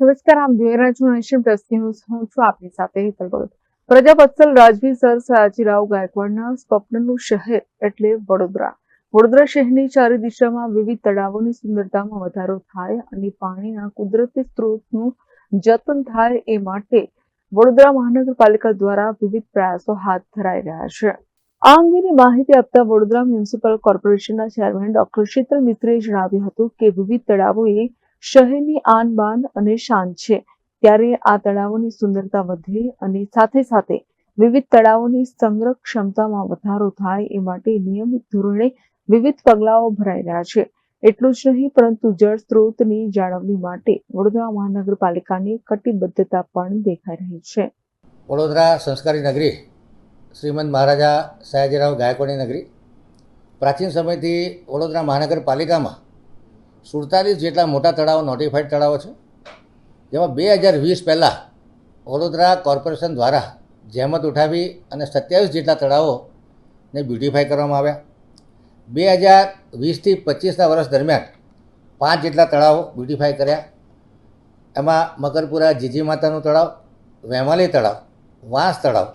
નમસ્કાર, આપ જોઈ રહ્યા છો નેશન પ્લસ ન્યૂઝ. હું છું આપની સાથે હિતલ ભગત. પ્રજાપત્સલ રાજવી સર સયાજીરાવ ગાયકવાડના સ્વપ્નનું શહેર એટલે વડોદરા. વડોદરા શહેરની ચારે દિશામાં વિવિધ તળાવોની સુંદરતામાં વધારો થાય અને પાણીના કુદરતી સ્ત્રોતનું જતન થાય એ માટે વડોદરા મહાનગરપાલિકા દ્વારા વિવિધ પ્રયાસો હાથ ધરાઈ રહ્યા છે. આ અંગેની માહિતી આપતા વડોદરા મ્યુનિસિપલ કોર્પોરેશનના ચેરમેન ડોક્ટર શીતલ મિત્રે જણાવ્યું હતું કે વિવિધ તળાવો એ શહેરની આન બાન અને શાન છે. ત્યારે આ તળાવોની સુંદરતા વધે અને સાથે સાથે વિવિધ તળાવોની સંગ્રહ ક્ષમતામાં વધારો થાય એ માટે નિયમિત ધોરણે વિવિધ પગલાઓ ભરાઈ રહ્યા છે. એટલું જ નહીં, પરંતુ જળ સ્ત્રોતની જાળવણી માટે વડોદરા મહાનગરપાલિકાની કટિબદ્ધતા પણ દેખાઈ રહી છે. વડોદરા સંસ્કારી નગરી, શ્રીમંત મહારાજા સયાજીરાવ ગાયકવાડની નગરી. પ્રાચીન સમયથી વડોદરા મહાનગરપાલિકામાં સુડતાલીસ જેટલા મોટા તળાવો નોટિફાઈડ તળાવો છે. જેમાં બે હજાર વીસ પહેલાં વડોદરા કોર્પોરેશન દ્વારા જહેમત ઉઠાવી અને સત્યાવીસ જેટલા તળાવોને બ્યુટિફાઈ કરવામાં આવ્યા. બે હજાર વીસથી પચીસના વર્ષ દરમિયાન પાંચ જેટલા તળાવો બ્યુટિફાઈ કર્યા. એમાં મકરપુરા જીજી માતાનું તળાવ, વેમાલી તળાવ, વાંસ તળાવ,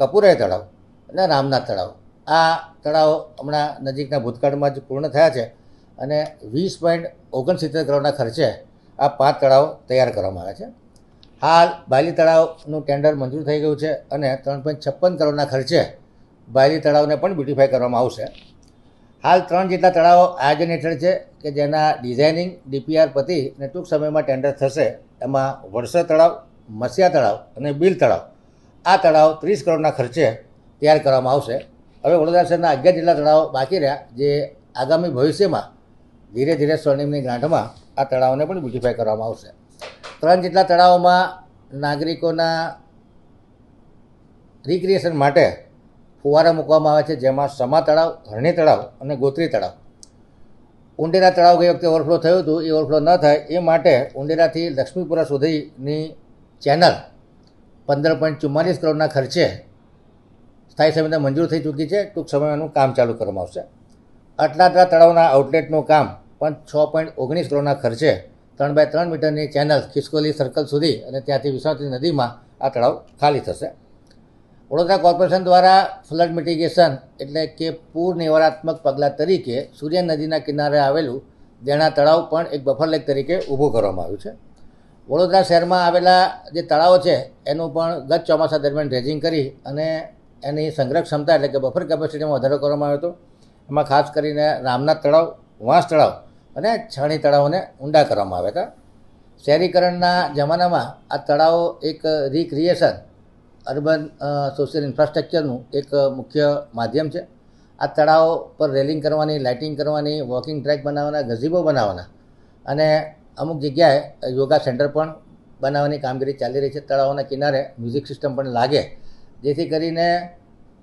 કપુરાઈ તળાવ અને રામનાથ તળાવ. આ તળાવો હમણાં નજીકના ભૂતકાળમાં જ પૂર્ણ થયા છે. અને વીસ પોઈન્ટ ઓગણસિત્તેર કરોડના ખર્ચે આ પાંચ તળાવ તૈયાર કરવામાં આવ્યા છે. હાલ બાયલી તળાવનું ટેન્ડર મંજૂર થઈ ગયું છે અને ત્રણ પોઈન્ટ છપ્પન કરોડના ખર્ચે બાયલી તળાવને પણ બ્યુટિફાઈ કરવામાં આવશે. હાલ ત્રણ જેટલા તળાવો આયોજન હેઠળ છે કે જેના ડિઝાઇનિંગ ડીપીઆર પતિ અને ટૂંક સમયમાં ટેન્ડર થશે, એમાં વડસર તળાવ, મસિયા તળાવ અને બિલ તળાવ આ તળાવ ત્રીસ કરોડના ખર્ચે તૈયાર કરવામાં આવશે. હવે વડોદરા શહેરના અગિયાર જેટલા તળાવો બાકી રહ્યા, જે આગામી ભવિષ્યમાં ધીરે ધીરે સ્વર્ણિમની ગ્રાન્ટમાં આ તળાવને પણ બ્યુટિફાઈ કરવામાં આવશે. ત્રણ જેટલા તળાવોમાં નાગરિકોના રિક્રિએશન માટે ફુવારા મૂકવામાં આવે છે, જેમાં સમા તળાવ હરણી તળાવ અને ગોત્રી તળાવ. ઉંડેરા તળાવ ગઈ વખતે ઓવરફ્લો થયું હતું, એ ઓવરફ્લો ન થાય, એ માટે ઉંડેરાથી લક્ષ્મીપુરા સુધીની ચેનલ પંદર પોઈન્ટ ચુમ્માલીસ કરોડના ખર્ચે સ્થાયી સમિતિ મંજૂર થઈ ચૂકી છે. ટૂંક સમયમાં કામ ચાલુ કરવામાં આવશે. આટલા આટલા તળાવના આઉટલેટનું કામ પણ છ પોઈન્ટ ઓગણીસ કરોડના ખર્ચે ત્રણ બાય ત્રણ મીટરની ચેનલ ખિસકોલી સર્કલ સુધી અને ત્યાંથી વિશ્વાસની નદીમાં આ તળાવ ખાલી થશે. વડોદરા કોર્પોરેશન દ્વારા ફ્લડ મિટિગેશન એટલે કે પૂર નિવારાત્મક પગલાં તરીકે સૂર્ય નદીના કિનારે આવેલું દેણા તળાવ પણ એક બફર લેક તરીકે ઊભું કરવામાં આવ્યું છે. વડોદરા શહેરમાં આવેલા જે તળાવો છે, એનું પણ ગત ચોમાસા દરમિયાન ડ્રેજિંગ કરી અને એની સંગ્રહ ક્ષમતા એટલે કે બફર કેપેસિટીમાં વધારો કરવામાં આવ્યો હતો. એમાં ખાસ કરીને રામનાથ તળાવ, વાંસ તળાવ અને છાણી તળાવોને ઊંડા કરવામાં આવ્યા હતા. શહેરીકરણના જમાનામાં આ તળાવો એક રિક્રિએશન અર્બન સોશિયલ ઇન્ફ્રાસ્ટ્રક્ચરનું એક મુખ્ય માધ્યમ છે. આ તળાવો પર રેલિંગ કરવાની લાઇટિંગ કરવાની વોકિંગ ટ્રેક બનાવવાના, ગઝીબો બનાવવાના અને અમુક જગ્યાએ યોગા સેન્ટર પણ બનાવવાની કામગીરી ચાલી રહી છે. તળાવોના કિનારે મ્યુઝિક સિસ્ટમ પણ લાગે, જેથી કરીને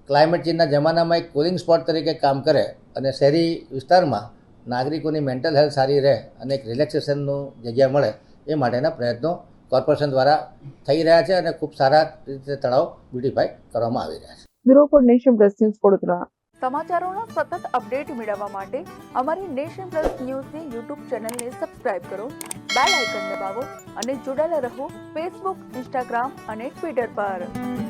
ક્લાઇમેટ ચેન્જના જમાનામાં એક કુલિંગ સ્પોટ તરીકે કામ કરે અને શહેરી વિસ્તારમાં નાગરિકોની મેન્ટલ હેલ્થ સારી રહે અને એક રિલેક્સેશનનું જગ્યા મળે એ માટેના પ્રયત્નો કોર્પોરેશન દ્વારા થઈ રહ્યા છે અને ખૂબ સારા રીતે તળાવ બ્યુટીફાઈ કરવામાં આવી રહ્યા છે. Bureau for nation plus news Vadodara. સમાચારોનો સતત અપડેટ મેળવવા માટે અમારી નેશન પ્લસ ન્યૂઝની યુટ્યુબ ચેનલને સબસ્ક્રાઇબ કરો બેલ આઇકન દબાવો અને જોડાયેલા રહો ફેસબુક ઇન્સ્ટાગ્રામ અને ટ્વિટર પર.